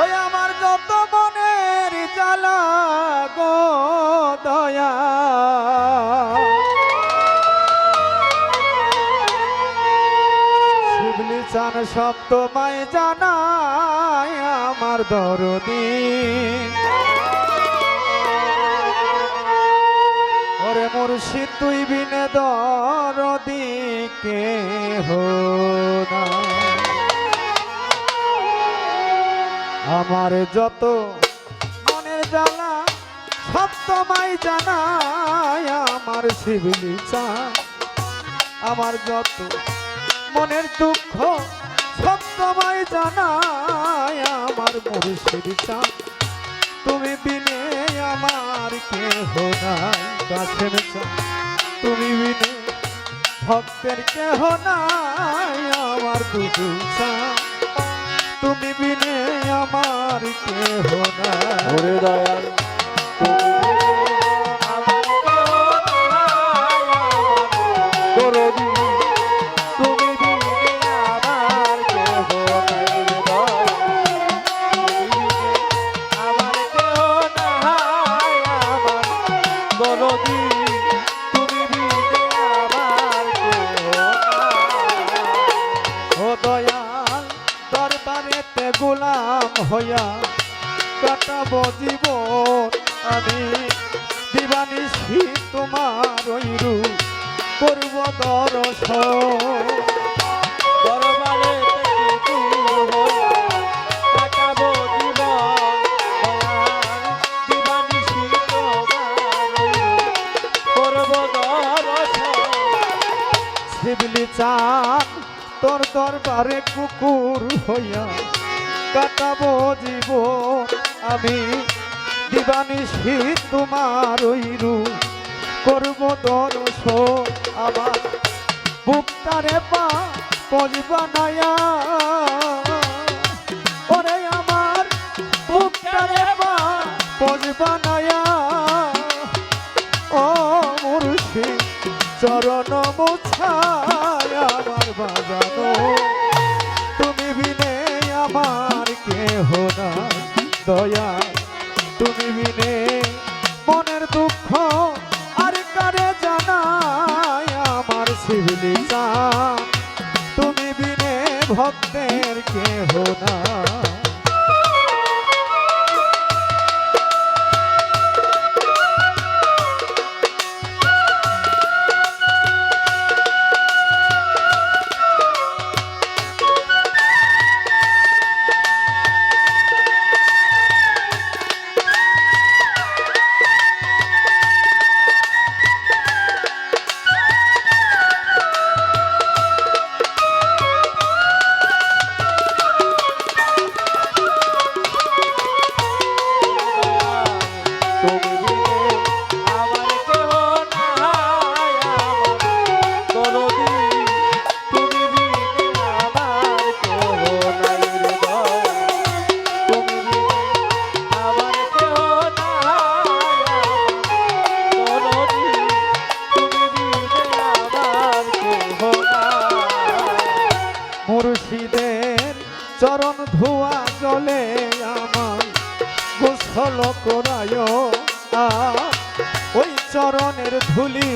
ওই আমার গো দয়া। চান আমার দরদি। ওরে মুর্শিদ, তুই বিনে দরদি কে হো না? আমার যত মনের জ্বালা, সব তোমায় জানায় আমার শিবলি চা আমার যত মনের দুঃখ, সব তোমায় জানায় আমার মুর্শিদ চা তুমি বিনে আমার কেহ নাই কাছের তুমি বিনে ভক্তের কেহ নাই, আমার দুদু চা তুমি বিনে আমার কেহ নাই। ওরে দয়াল দরদি। হইয়া কাটাবো জীবন আমি। দিবানিশি তোমার ওইরু করব দর্শন। দরবারে কাটাবো জীবন তোমার করব দর্শন। শিবলি চান, তোর দরবারে কুকুর হইয়া কাটাবো জীবন আমি দিবানিশি তোমার ওইরু করব দর্শ আমার বুকটারে পা কলি বানায়া ওরে আমার বুকটারে পা কলি বানায়া ও মুর্শিদ চরণ মুছায় আমার বাজানো। তুমি বিনে আমার কেহ না দয়া তুমি বিনে মনের দুঃখ আর কারে জানাই আমার চান তুমি বিনে ভক্তের কেহ না চরণ ধোয়া জলে আমার। গোসল করায় ওই চরণের ধুলি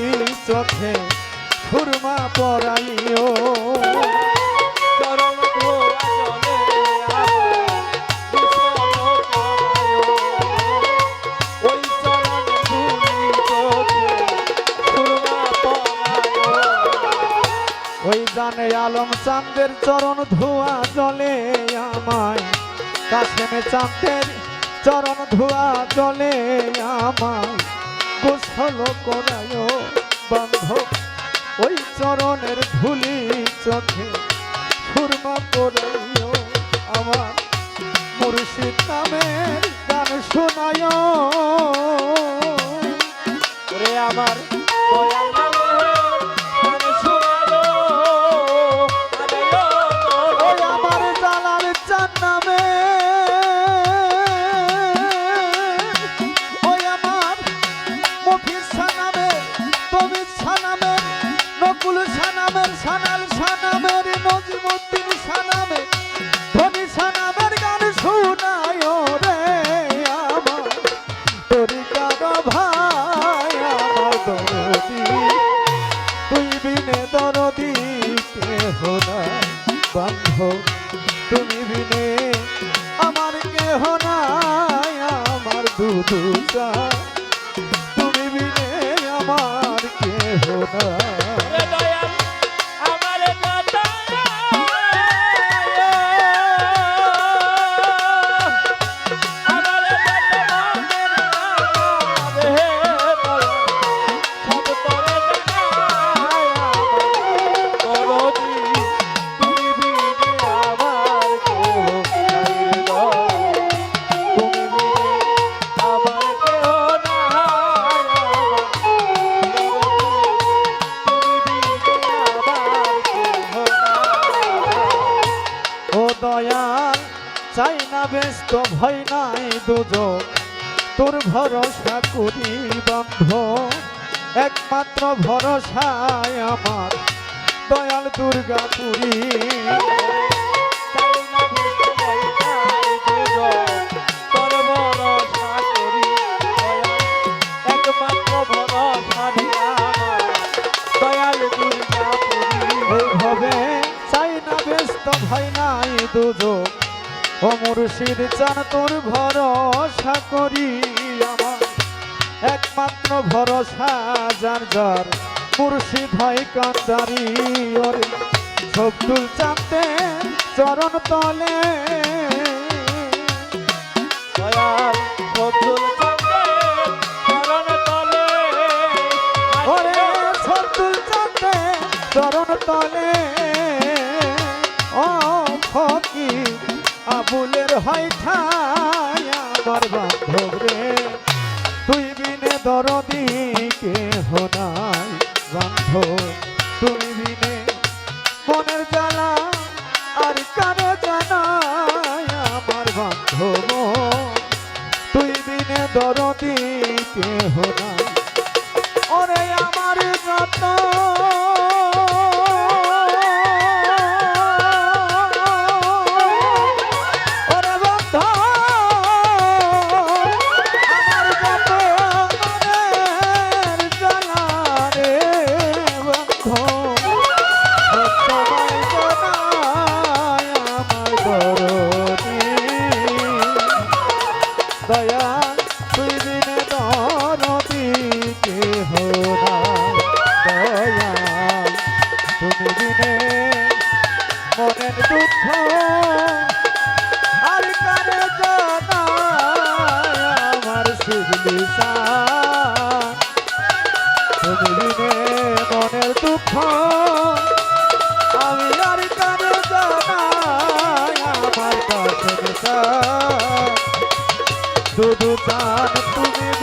চোখে খুরমা পরাইও। চাঁদের চরণ ধোয়া জলে আমায়। কাশেমে চাঁদের চরণ ধোয়া জলে আমায়। গোসল করায় বন্ধ। ওই চরণের ধুলি চোখে সুরমা করাইও আমার। মুর্শিদ নামের গান শোনায়। ওরে আমার দয়াল তুমি বিনে আমার কেহ না ব্যস্ত ভয় নাই দুজক। তোর ভরসা করি বন্ধ। একমাত্র ভরসায় আমার। দয়াল দুর্গা পুরী। দয়াল দুর্গা এইভাবে চাই না ব্যস্ত ভয় নাই দুজক। ও মুর্শিদ চান তোর ভরসা করি আমার। একমাত্র ভরসা যার যার মুর্শিদ হয় কান্দারি ওরে। সবদুল চাঁদে চরণ তলে। দয়াল চরণ তলে। ও আবুলের হয় ঠাই আমার বান্ধব রে। তুই বিনে দরদি কেহ নাই বান্ধব। তুই বিনে মনের জ্বালা আর কারও জানাই আমার বান্ধব। তুই বিনে দরদি কেহ নাই। ওরে আমার যত আর কারে জানায় আমার শিবলি তুমি মনের দুঃখ আমি আর কারে শুধু তুমি